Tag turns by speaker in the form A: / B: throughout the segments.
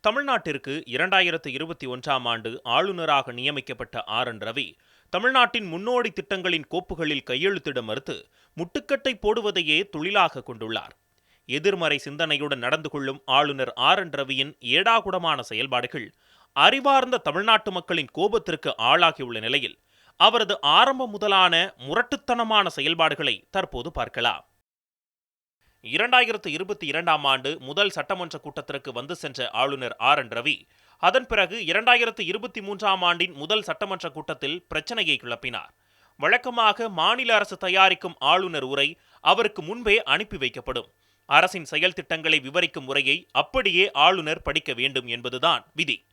A: தமிழ்நாட்டிற்கு இரண்டாயிரத்து இருபத்தி ஒன்றாம் ஆண்டு ஆளுநராக நியமிக்கப்பட்ட ஆர். என். ரவி தமிழ்நாட்டின் முன்னோடி திட்டங்களின் கோப்புகளில் கையெழுத்திட மறுத்து முட்டுக்கட்டை போடுவதையே தொழிலாக கொண்டுள்ளார். எதிர்மறை சிந்தனையுடன் நடந்து கொள்ளும் ஆளுநர் ஆர். என். ரவியின் ஏடாகுடமான செயல்பாடுகள் அறிவார்ந்த தமிழ்நாட்டு மக்களின் கோபத்திற்கு ஆளாகியுள்ள நிலையில் அவரது ஆரம்ப முதலான முரட்டுத்தனமான செயல்பாடுகளை தற்போது பார்க்கலாம். இரண்டாயிரத்து இருபத்தி இரண்டாம் ஆண்டு முதல் சட்டமன்ற கூட்டத்திற்கு வந்து சென்ற ஆளுநர் ஆர் என் ரவி அதன் பிறகு இரண்டாயிரத்து இருபத்தி மூன்றாம் ஆண்டின் முதல் சட்டமன்ற கூட்டத்தில் பிரச்சனையை கிளப்பினார். வழக்கமாக மாநில அரசு தயாரிக்கும் ஆளுநர் உரை அவருக்கு முன்பே அனுப்பி வைக்கப்படும். அரசின் செயல் திட்டங்களை விவரிக்கும் உரையை அப்படியே ஆளுநர் படிக்க வேண்டும் என்பதுதான் விதி.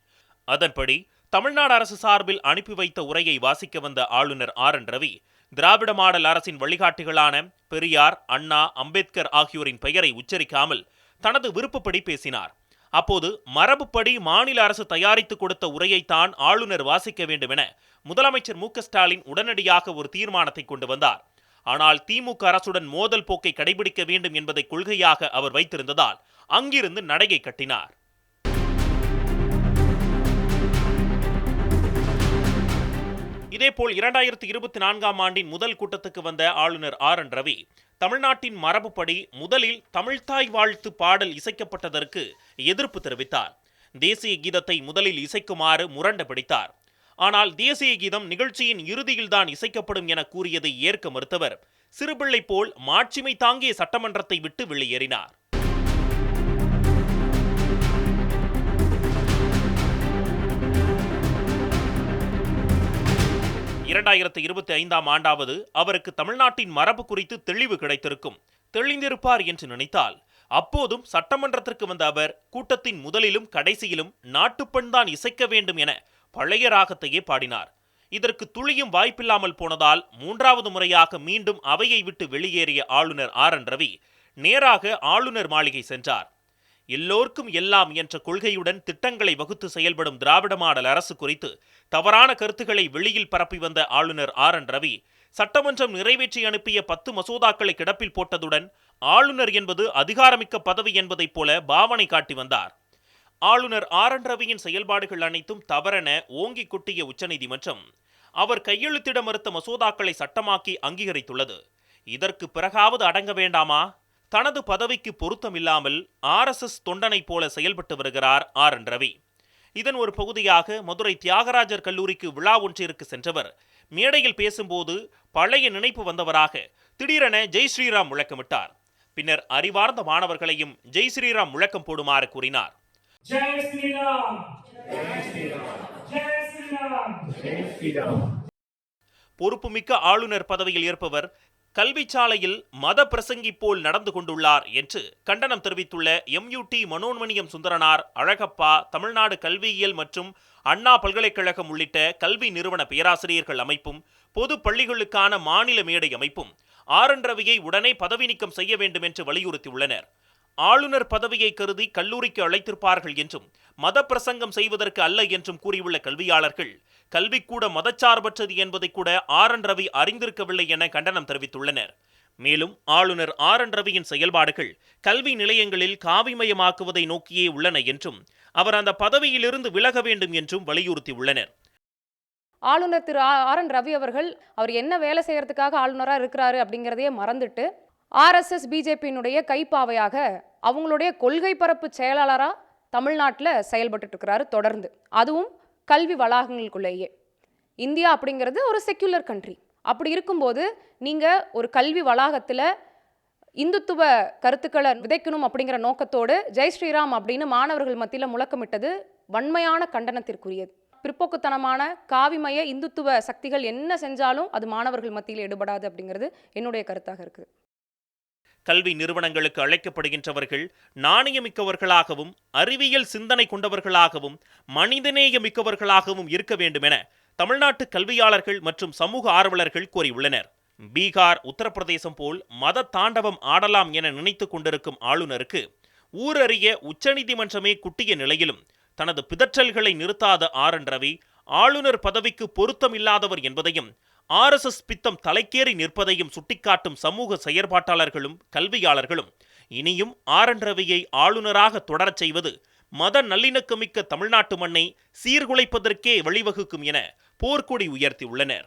A: அதன்படி தமிழ்நாடு அரசு சார்பில் அனுப்பி வைத்த உரையை வாசிக்க வந்த ஆளுநர் R N Ravi Dravida model அரசின் வழிகாட்டிகளான பெரியார் அண்ணா அம்பேத்கர் ஆகியோரின் பெயரை உச்சரிக்காமல் தனது விருப்பப்படி பேசினார். அப்போது மரபுப்படி மாநில அரசு தயாரித்து கொடுத்த உரையைத்தான் ஆளுநர் வாசிக்க வேண்டும் என முதலமைச்சர் மு ஸ்டாலின் உடனடியாக ஒரு தீர்மானத்தை கொண்டு வந்தார். ஆனால் திமுக அரசுடன் மோதல் போக்கை கடைபிடிக்க வேண்டும் என்பதை கொள்கையாக அவர் வைத்திருந்ததால் அங்கிருந்து நடையை கட்டினார். இதேபோல் இரண்டாயிரத்தி இருபத்தி நான்காம் ஆண்டின் முதல் கூட்டத்துக்கு வந்த ஆளுநர் ஆர் என் ரவி தமிழ்நாட்டின் மரபுப்படி முதலில் தமிழ்தாய் வாழ்த்து பாடல் இசைக்கப்பட்டதற்கு எதிர்ப்பு தெரிவித்தார். தேசிய கீதத்தை முதலில் இசைக்குமாறு முரண்டு பிடித்தார். ஆனால் தேசிய கீதம் நிகழ்ச்சியின் இறுதியில்தான் இசைக்கப்படும் என கூறியதை ஏற்க மறுத்தவர் சிறுபிள்ளை போல் மாட்சிமை தாங்கிய சட்டமன்றத்தை விட்டு வெளியேறினார். இரண்டாயிரத்து இருபத்தி ஐந்தாம் ஆண்டாவது அவருக்கு தமிழ்நாட்டின் மரபு குறித்து தெளிவு கிடைத்திருக்கும். தெளிந்திருப்பார் என்று நினைத்தால் அப்போதும் சட்டமன்றத்திற்கு வந்த அவர் கூட்டத்தின் முதலிலும் கடைசியிலும் நாட்டுப்பெண் தான் இசைக்க வேண்டும் என பழைய ராகத்தையே பாடினார். இதற்கு துளியும் வாய்ப்பில்லாமல் போனதால் மூன்றாவது முறையாக மீண்டும் அவையை விட்டு வெளியேறிய ஆளுநர் ஆர் என் ரவி நேராக ஆளுநர் மாளிகை சென்றார். எல்லோர்க்கும் எல்லாம் என்ற கொள்கையுடன் திட்டங்களை வகுத்து செயல்படும் திராவிட மாடல் அரசு குறித்து தவறான கருத்துக்களை வெளியில் பரப்பி வந்த ஆளுநர் ஆர் என் ரவி சட்டமன்றம் நிறைவேற்றி அனுப்பிய பத்து மசோதாக்களை கிடப்பில் போட்டதுடன் ஆளுநர் என்பது அதிகாரமிக்க பதவி என்பதைப் போல பாவனை காட்டி வந்தார். ஆளுநர் ஆர் என் ரவியின் செயல்பாடுகள் அனைத்தும் தவறென ஓங்கி கொட்டிய உச்சநீதிமன்றம் அவர் கையெழுத்திட மறுத்த மசோதாக்களை சட்டமாக்கி அங்கீகரித்துள்ளது. இதற்கு பிறகாவது அடங்க வேண்டாமா? தனது பதவிக்கு பொருத்தமில்லாமல் ஆர்எஸ்எஸ் தொண்டனைப் போல செயல்பட்டு வருகிறார் ஆர். என். ரவி. இதன் ஒரு பகுதியாக மதுரை தியாகராஜர் கல்லூரிக்கு விழா ஒன்றிற்கு சென்றவர். மேடையில் பேசும்போது பழைய நினைப்பு வந்தவராக திடீரென ஜெய் ஸ்ரீராம் முழக்கமிட்டார். பின்னர் அறிவார்ந்த மாணவர்களையும் ஜெய் ஸ்ரீராம் முழக்கம் போடுமாறு கூறினார். பொறுப்புமிக்க ஆளுநர் பதவியில் இருப்பவர் கல்விச்சாலையில் மத பிரசங்கி போல் நடந்து கொண்டுள்ளார் என்று கண்டனம் தெரிவித்துள்ள எம்யூடி மனோன்மணியம் சுந்தரனார் அழகப்பா தமிழ்நாடு கல்வியியல் மற்றும் அண்ணா பல்கலைக்கழகம் உள்ளிட்ட கல்வி நிறுவன பேராசிரியர்கள் அமைப்பும் பொது பள்ளிகளுக்கான மாநில மேடை அமைப்பும் ஆர் என் ரவியை உடனே பதவி நீக்கம் செய்ய வேண்டும் என்று வலியுறுத்தியுள்ளனர். ஆளுநர் பதவியை கருதி கல்லூரிக்கு அழைத்திருப்பார்கள் என்றும் மத பிரசங்கம் செய்வதற்கு அல்ல என்றும் கூறியுள்ள கல்வியாளர்கள் கல்விக்கூட மதச்சார்பற்றது என்பதை கூட ஆர். என். ரவி அறிந்திருக்கவில்லை என கண்டனம் தெரிவித்துள்ளனர். மேலும் ஆளுநர் ஆர். என். ரவியின் செயல்பாடுகள் கல்வி நிலையங்களில் காவிமயமாக்குவதை நோக்கியே உள்ளன என்றும் அவர் அந்த பதவியிலிருந்து விலக வேண்டும் என்றும் வலியுறுத்தியுள்ளனர்.
B: ஆளுநர் திரு ஆர். என். ரவி அவர்கள் அவர் என்ன வேலை செய்யறதுக்காக ஆளுநராக இருக்கிறாரு அப்படிங்கிறதையே மறந்துட்டு ஆர்எஸ்எஸ் பிஜேபியினுடைய கைப்பாவையாக அவங்களுடைய கொள்கை பரப்பு செயலாளராக தமிழ்நாட்டில் செயல்பட்டுட்டு இருக்கிறாரு தொடர்ந்து. அதுவும் கல்வி வளாகங்களுக்குள்ளேயே. இந்தியா அப்படிங்கிறது ஒரு செக்யுலர் கண்ட்ரி அப்படி இருக்கும்போது நீங்கள் ஒரு கல்வி வளாகத்தில் இந்துத்துவ கருத்துக்களை விதைக்கணும் அப்படிங்கிற நோக்கத்தோடு ஜெய் ஸ்ரீராம் அப்படின்னு மாணவர்கள் மத்தியில் முழக்கமிட்டது வன்மையான கண்டனத்திற்குரியது. பிற்போக்குத்தனமான காவிமய இந்துத்துவ சக்திகள் என்ன செஞ்சாலும் அது மாணவர்கள் மத்தியில் எடுபடாது அப்படிங்கிறது என்னுடைய கருத்தாக இருக்குது.
A: கல்வி நிறுவனங்களுக்கு அழைக்கப்படுகின்றவர்கள் நாணயமிக்கவர்களாகவும் அறிவியல் சிந்தனை கொண்டவர்களாகவும் மனிதநேயமிக்கவர்களாகவும் இருக்க வேண்டும் என தமிழ்நாட்டு கல்வியாளர்கள் மற்றும் சமூக ஆர்வலர்கள் கூறியுள்ளனர். பீகார் உத்தரப்பிரதேசம் போல் மத தாண்டவம் ஆடலாம் என நினைத்து கொண்டிருக்கும் ஆளுநருக்கு ஊரறிய உச்சநீதிமன்றமே குட்டிய நிலையிலும் தனது பிதற்றல்களை நிறுத்தாத ஆர் என் ரவி ஆளுநர் பதவிக்கு பொருத்தமில்லாதவர் என்பதையும் ஆர்எஸ்எஸ் பித்தம் தலைக்கேறி நிற்பதையும் சுட்டிக்காட்டும் சமூக செயற்பாட்டாளர்களும் கல்வியாளர்களும் இனியும் ஆர் என் ரவியை ஆளுநராக தொடரச் செய்வது மத நல்லிணக்கமிக்க தமிழ்நாட்டு மண்ணை சீர்குலைப்பதற்கே வழிவகுக்கும் என போர்க்கொடி உயர்த்தியுள்ளனர்.